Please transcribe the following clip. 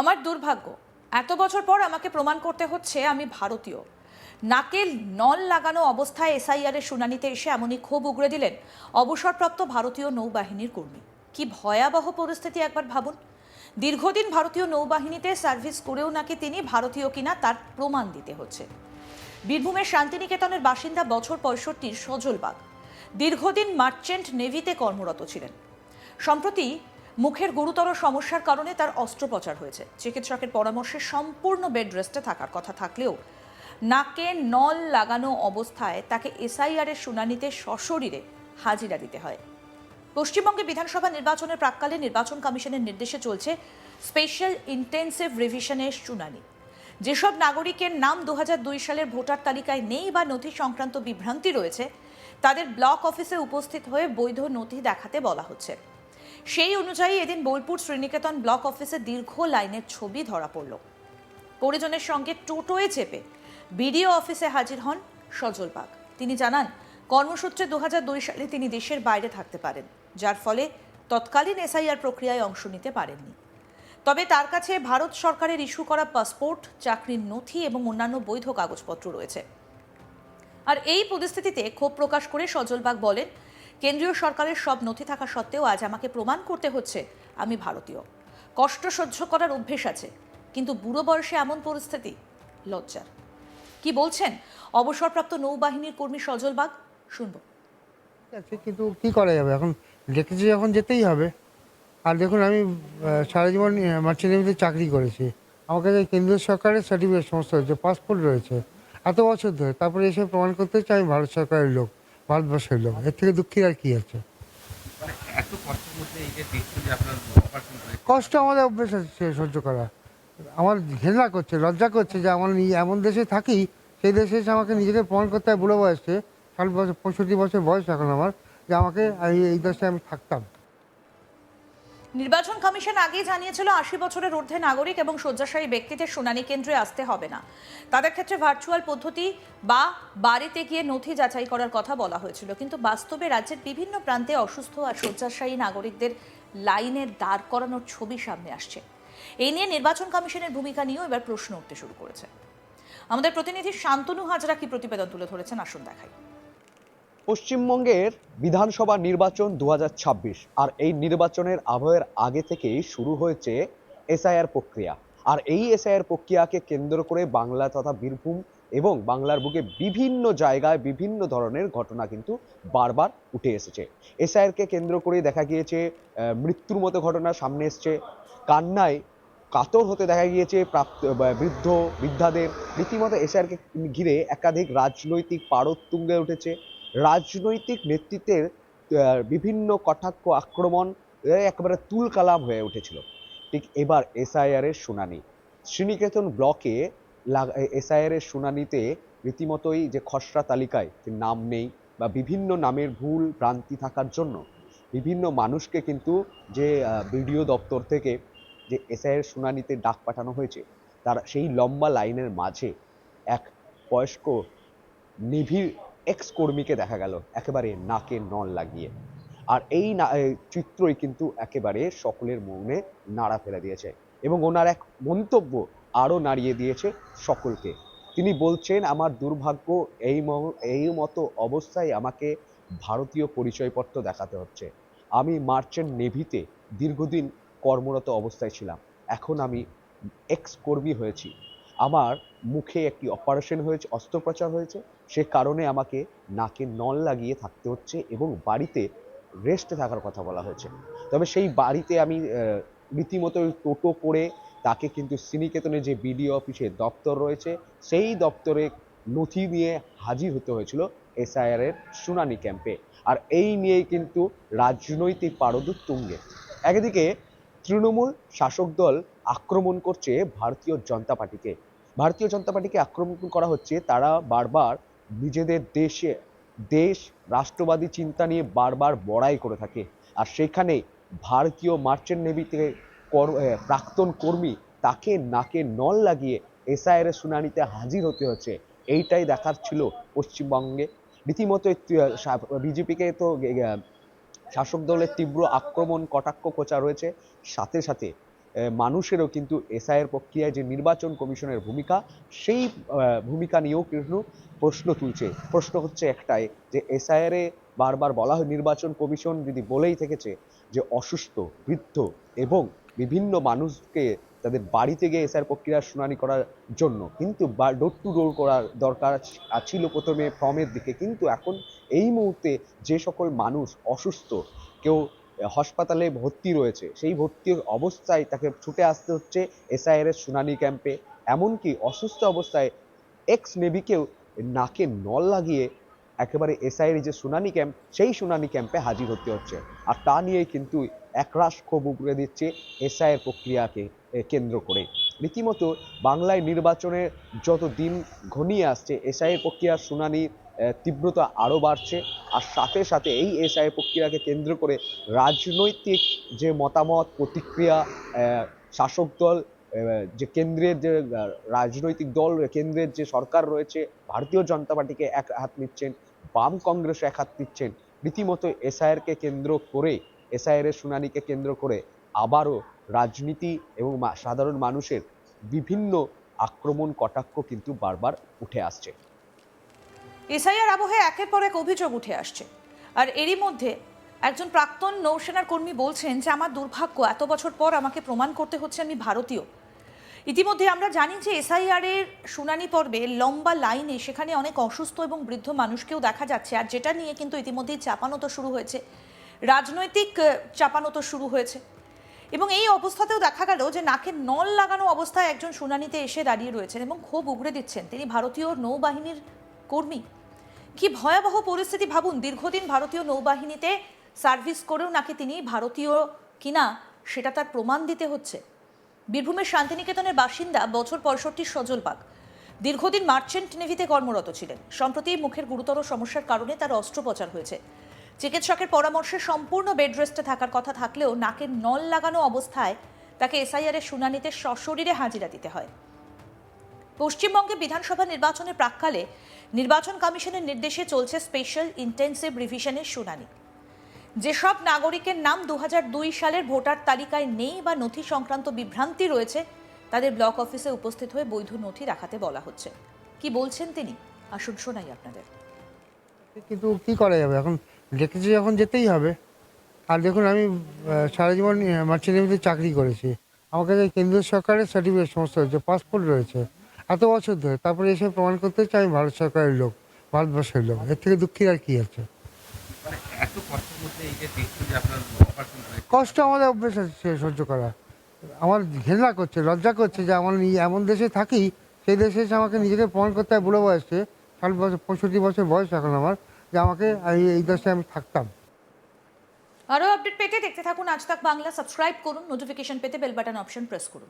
আমার দুর্ভাগ্য, এত বছর পর আমাকে প্রমাণ করতে হচ্ছে আমি ভারতীয়। নাকে নল লাগানো অবস্থায় এসআইআর এর শুনানিতে এসে এমনই ক্ষোভ উগড়ে দিলেন অবসরপ্রাপ্ত ভারতীয় নৌবাহিনীর কর্মী। কি ভয়াবহ পরিস্থিতি একবার ভাবুন। দীর্ঘদিন ভারতীয় নৌবাহিনীতে সার্ভিস করেও নাকি তিনি ভারতীয় কিনা তার প্রমাণ দিতে হচ্ছে। বীরভূমের শান্তিনিকেতনের বাসিন্দা বছর পঁয়ষট্টির সজল বাগ দীর্ঘদিন মার্চেন্ট নেভিতে কর্মরত ছিলেন। সম্প্রতি মুখের গুরুতর সমস্যার কারণে তার অস্ত্রোপচার হয়েছে। চিকিৎসকের পরামর্শে সম্পূর্ণ বেড রেস্টে থাকার কথা থাকলেও নাকে নল লাগানো অবস্থায় তাকে এসআইআর এর শুনানিতে সশরীরে হাজিরা দিতে হয়। পশ্চিমবঙ্গে বিধানসভা নির্বাচনের প্রাককালে নির্বাচন কমিশনের নির্দেশে চলছে স্পেশাল ইন্টেন্সিভ রিভিশনের শুনানি। যেসব নাগরিকের নাম দু হাজার দুই সালের ভোটার তালিকায় নেই বা নথি সংক্রান্ত বিভ্রান্তি রয়েছে, তাদের ব্লক অফিসে উপস্থিত হয়ে বৈধ নথি দেখাতে বলা হচ্ছে। সেই অনুযায়ী এদিন বোলপুর শ্রীনিকেতন ব্লক অফিসে দীর্ঘ লাইনের ছবি ধরা পড়ল। পরিজনের সঙ্গে টোটোয় চেপে বিডিও অফিসে হাজির হন সজল বাগ। তিনি জানান, কর্মসূত্রে দুহাজার দুই সালে তিনি দেশের বাইরে থাকতে পারেন, যার ফলে তৎকালীন এসআইআর প্রক্রিয়ায় অংশ নিতে পারেননি। তবে তার কাছে ভারত সরকারের ইস্যু করা পাসপোর্ট, চাকরির নথি এবং অন্যান্য বৈধ কাগজপত্র রয়েছে। আর এই পরিস্থিতিতে ক্ষোভ প্রকাশ করে সজলবাগ বলেন কেন্দ্রীয় সরকারের সব নথি থাকা সত্ত্বেও আজ আমাকে প্রমাণ করতে হচ্ছে আমি ভারতীয়। কষ্ট সহ্য করার অভ্যেস আছে, কিন্তু বুড়ো বয়সে এমন পরিস্থিতি, লজ্জার। কি বলছেন? অবসরপ্রাপ্ত নৌবাহিনীর কর্মী সজলবাগ শুনব। ঠিক আছে, কিন্তু কি করা যাবে? এখন ডেকেছে যখন যেতেই হবে, আর দেখুন আমি সারা জীবন মার্চেন্ট চাকরি করেছি। আমার কাছে কেন্দ্রীয় সরকারের সার্টিফিকেট সমস্ত রয়েছে পাসপোর্ট রয়েছে, এত বছর ধরে। তারপরে এসে প্রমাণ করতে আমি ভারত সরকারের লোক। ভারতবর্ষের লোক এর থেকে দুঃখের আর কি আছে? মানে কষ্ট আমাদের অভ্যেস আছে সহ্য করা। আমার ঘেন্না করছে লজ্জা করছে যে আমার এমন দেশে থাকি সেই দেশে এসে আমাকে নিজেকে প্রমাণ করতে হয় বুড়ো বয়সে ষাট বছর পঁয়ষট্টি বছর বয়স এখন আমার যে আমাকে এই দেশে আমি থাকতাম। নির্বাচন কমিশন আগেই জানিয়েছিল আশি বছরের ঊর্ধ্বে নাগরিক এবং শয্যাশায়ী ব্যক্তিদের শুনানি কেন্দ্রে আসতে হবে না। তাদের ক্ষেত্রে ভার্চুয়াল পদ্ধতি বা বাড়িতে গিয়ে নথি যাচাই করার কথা বলা হয়েছিল। কিন্তু বাস্তবে রাজ্যের বিভিন্ন প্রান্তে অসুস্থ আর শয্যাশায়ী নাগরিকদের লাইনে দাঁড় করানোর ছবি সামনে আসছে। এই নিয়ে নির্বাচন কমিশনের ভূমিকা নিয়েও এবার প্রশ্ন উঠতে শুরু করেছে। আমাদের প্রতিনিধি শান্তনু হাজরা কি প্রতিবেদন তুলে ধরেছেন আসুন দেখাই। পশ্চিমবঙ্গের বিধানসভা নির্বাচন দু হাজার ছাব্বিশ, আর এই নির্বাচনের আবহের আগে থেকেই শুরু হয়েছে এসআইআর প্রক্রিয়া। আর এই এসআইআর প্রক্রিয়াকে কেন্দ্র করে বাংলা তথা বীরভূম এবং বাংলার বুকে বিভিন্ন জায়গায় বিভিন্ন ধরনের ঘটনা কিন্তু বারবার উঠে এসেছে। এসআইআরকে কেন্দ্র করে দেখা গিয়েছে মৃত্যুর মতো ঘটনা সামনে এসছে। কান্নায় কাতর হতে দেখা গিয়েছে প্রাপ্ত বৃদ্ধ, বৃদ্ধাদের। রীতিমতো এসআইআরকে ঘিরে একাধিক রাজনৈতিক পারদ তুঙ্গে উঠেছে। রাজনৈতিক নেতৃত্বের বিভিন্ন কটাক্ষ, আক্রমণ একেবারে তুল কালাম হয়ে উঠেছিল। ঠিক এবার এসআইআর এর শুনানি। শ্রীনিকেতন ব্লকে এসআইআর এর শুনানিতে রীতিমতোই যে খসড়া তালিকায়, যে নাম নেই বা বিভিন্ন নামের ভুল ভ্রান্তি থাকার জন্য বিভিন্ন মানুষকে কিন্তু যে বিডিও দপ্তর থেকে যে এসআইআর শুনানিতে ডাক পাঠানো হয়েছে, তার সেই লম্বা লাইনের মাঝে এক বয়স্ক নিভির এক্স কর্মীকে দেখা গেল, একেবারে নাকে নল লাগিয়ে। আর এই চিত্রই কিন্তু একেবারে সকলের মনে নাড়া ফেলে দিয়েছে এবং ওনার এক মন্তব্য আরও নাড়িয়ে দিয়েছে সকলকে। তিনি বলছেন, আমার দুর্ভাগ্য এই ম- এই মতো অবস্থায় আমাকে ভারতীয় পরিচয়পত্র দেখাতে হচ্ছে। আমি মার্চেন্ট নেভিতে দীর্ঘদিন কর্মরত অবস্থায় ছিলাম। এখন আমি এক্স কর্মী হয়েছি। আমার মুখে একটি অপারেশন হয়েছে, অস্ত্রোপচার হয়েছে। সে কারণে আমাকে নাকে নল লাগিয়ে থাকতে হচ্ছে এবং বাড়িতে রেস্টে থাকার কথা বলা হয়েছে। তবে সেই বাড়িতে আমি রীতিমতো টোটো করে তাকে কিন্তু সিনিকেতনে যে বিডিও অফিসে দপ্তর রয়েছে, সেই দপ্তরে নথি নিয়ে হাজির হতে হয়েছিল এসআইআর এর শুনানি ক্যাম্পে। আর এই নিয়েই কিন্তু রাজনৈতিক পারদ তুঙ্গে একদিকে তৃণমূল শাসক দল আক্রমণ করছে ভারতীয় জনতা পার্টিকে। ভারতীয় জনতা পার্টিকে আক্রমণ করা হচ্ছে, তারা বারবার নিজেদের দেশে দেশ রাষ্ট্রবাদী চিন্তা নিয়ে বারবার বড়াই করে থাকে। আর সেখানে ভারতীয় মার্চেন্ট নেভিতে প্রাক্তন কর্মী তাকে নাকে নল লাগিয়ে এসআইআর এর শুনানিতে হাজির হতে হচ্ছে এইটাই দেখার ছিল পশ্চিমবঙ্গে। রীতিমতো বিজেপিকে তো শাসক দলের তীব্র আক্রমণ, কটাক্ষ খোঁচা রয়েছে সাথে সাথে মানুষেরও কিন্তু এসআইয়ের প্রক্রিয়ায় যে নির্বাচন কমিশনের ভূমিকা, সেই ভূমিকা নিয়েও কিন্তু প্রশ্ন তুলছে। প্রশ্ন হচ্ছে একটাই, যে এসআইআরে বারবার বলা হয় নির্বাচন কমিশন যদি বলেই থেকেছে যে অসুস্থ, বৃদ্ধ এবং বিভিন্ন মানুষকে তাদের বাড়িতে গিয়ে এসআইআর প্রক্রিয়ার শুনানি করার জন্য কিন্তু ডোর টু ডোর করার দরকার ছিল প্রথমে ফর্মের দিকে। কিন্তু এখন এই মুহূর্তে যে সকল মানুষ অসুস্থ, কেউ হাসপাতালে ভর্তি রয়েছে। সেই ভর্তির অবস্থায় তাকে ছুটে আসতে হচ্ছে এসআইআর এর শুনানি ক্যাম্পে। এমনকি অসুস্থ অবস্থায় এক্স নেভিকেও নাকে নল লাগিয়ে একেবারে এসআইয়ের যে শুনানি ক্যাম্প, সেই শুনানি ক্যাম্পে হাজির হতে হচ্ছে। আর তা নিয়েই কিন্তু একরাশ ক্ষোভ উগড়ে দিচ্ছে এসআইয়ের প্রক্রিয়াকে কেন্দ্র করে। রীতিমতো বাংলায় নির্বাচনের যত দিন ঘনিয়ে আসছে এসআইয়ের প্রক্রিয়ার শুনানি তীব্রতা আরও বাড়ছে। আর সাথে সাথে এই এসআই প্রক্রিয়াকে কেন্দ্র করে রাজনৈতিক যে মতামত, প্রতিক্রিয়া শাসক দল যে কেন্দ্রের যে রাজনৈতিক দল, কেন্দ্রের যে সরকার রয়েছে, ভারতীয় জনতা পার্টিকে এক হাত নিচ্ছেন, বাম কংগ্রেস এক হাত নিচ্ছেন। রীতিমতো এসআইআরকে কেন্দ্র করে এসআইআর এর শুনানিকে কেন্দ্র করে আবারও রাজনীতি এবং সাধারণ মানুষের বিভিন্ন আক্রমণ, কটাক্ষ কিন্তু বারবার উঠে আসছে। এসআইআর আবহে একের পর এক অভিযোগ উঠে আসছে। আর এরই মধ্যে একজন প্রাক্তন নৌসেনার কর্মী বলছেন যে, আমার দুর্ভাগ্য, এত বছর পর আমাকে প্রমাণ করতে হচ্ছে আমি ভারতীয়। ইতিমধ্যে আমরা জানি যে, এসআইআর এর শুনানি পর্বে লম্বা লাইনে সেখানে অনেক অসুস্থ এবং বৃদ্ধ মানুষকেও দেখা যাচ্ছে। আর যেটা নিয়ে কিন্তু ইতিমধ্যেই চাপানো শুরু হয়েছে। রাজনৈতিক চাপানো শুরু হয়েছে। এবং এই অবস্থাতেও দেখা গেল যে, নাকে নল লাগানো অবস্থায় একজন শুনানিতে এসে দাঁড়িয়ে রয়েছেন এবং ক্ষোভ উগড়ে দিচ্ছেন। তিনি ভারতীয় নৌবাহিনীর কর্মী। কি ভয়াবহ পরিস্থিতি ভাবুন, দীর্ঘদিন ভারতীয় নৌবাহিনীতে সার্ভিস করেও নাকি তিনি ভারতীয় কিনা সেটা তার প্রমাণ দিতে হচ্ছে। বীরভূমের শান্তিনিকেতনের বাসিন্দা বছর পঁয়ষট্টি সজল বাগ। দীর্ঘদিন মার্চেন্ট নেভিতে কর্মরত ছিলেন। সম্প্রতি মুখের গুরুতর সমস্যার কারণে তার অস্ত্রোপচার হয়েছে। চিকিৎসকের পরামর্শে সম্পূর্ণ বেড রেস্টে থাকার কথা থাকলেও নাকের নল লাগানো অবস্থায় তাকে এসআইআর এর শুনানিতে সশরীরে হাজিরা দিতে হয়। পশ্চিমবঙ্গে বিধানসভা নির্বাচনের প্রাককালে নির্বাচন কমিশনের নির্দেশে চলছে স্পেশাল ইন্টেন্সিভ রিভিশনের শুনানি। যেসব নাগরিকের নাম দু হাজার দুই সালের ভোটার তালিকায় নেই বা নথি সংক্রান্ত বিভ্রান্তি রয়েছে, তাদের ব্লক অফিসে উপস্থিত হয়ে বৈধ নথি রাখাতে বলা হচ্ছে। কি বলছেন তিনি? আসুন শোনাই আপনাদের। কিন্তু কি করা যাবে? এখন ডেকেছে যখন যেতেই হবে। আর দেখুন, আমি সারা জীবন মার্চেন্ট চাকরি করেছি। আমার কাছে কেন্দ্রীয় সরকারের সার্টিফিকেট সমস্ত রয়েছে পাসপোর্ট রয়েছে এত বছর ধরে তারপরে এসে প্রমাণ করতে হচ্ছে আমি ভারত সরকারের লোক ভারতবর্ষের লোক। এর থেকে দুঃখের আর কি আছে? মানে কষ্ট আমাদের অভ্যেস আছে সহ্য করা। আমার ঘেন্না করছে লজ্জা করছে যে আমার এমন দেশে থাকি সেই দেশে এসে আমাকে নিজেকে প্রমাণ করতে হয় বুড়ো বয়সে ষাট বছর পঁয়ষট্টি বছর বয়স এখন আমার যে আমাকে এই- এই দেশে আমি থাকতাম। আরও আপডেট পেতে দেখতে থাকুন আজ তাক বাংলা সাবস্ক্রাইব করুন নোটিফিকেশন পেতে বেল বাটন অপশন প্রেস করুন।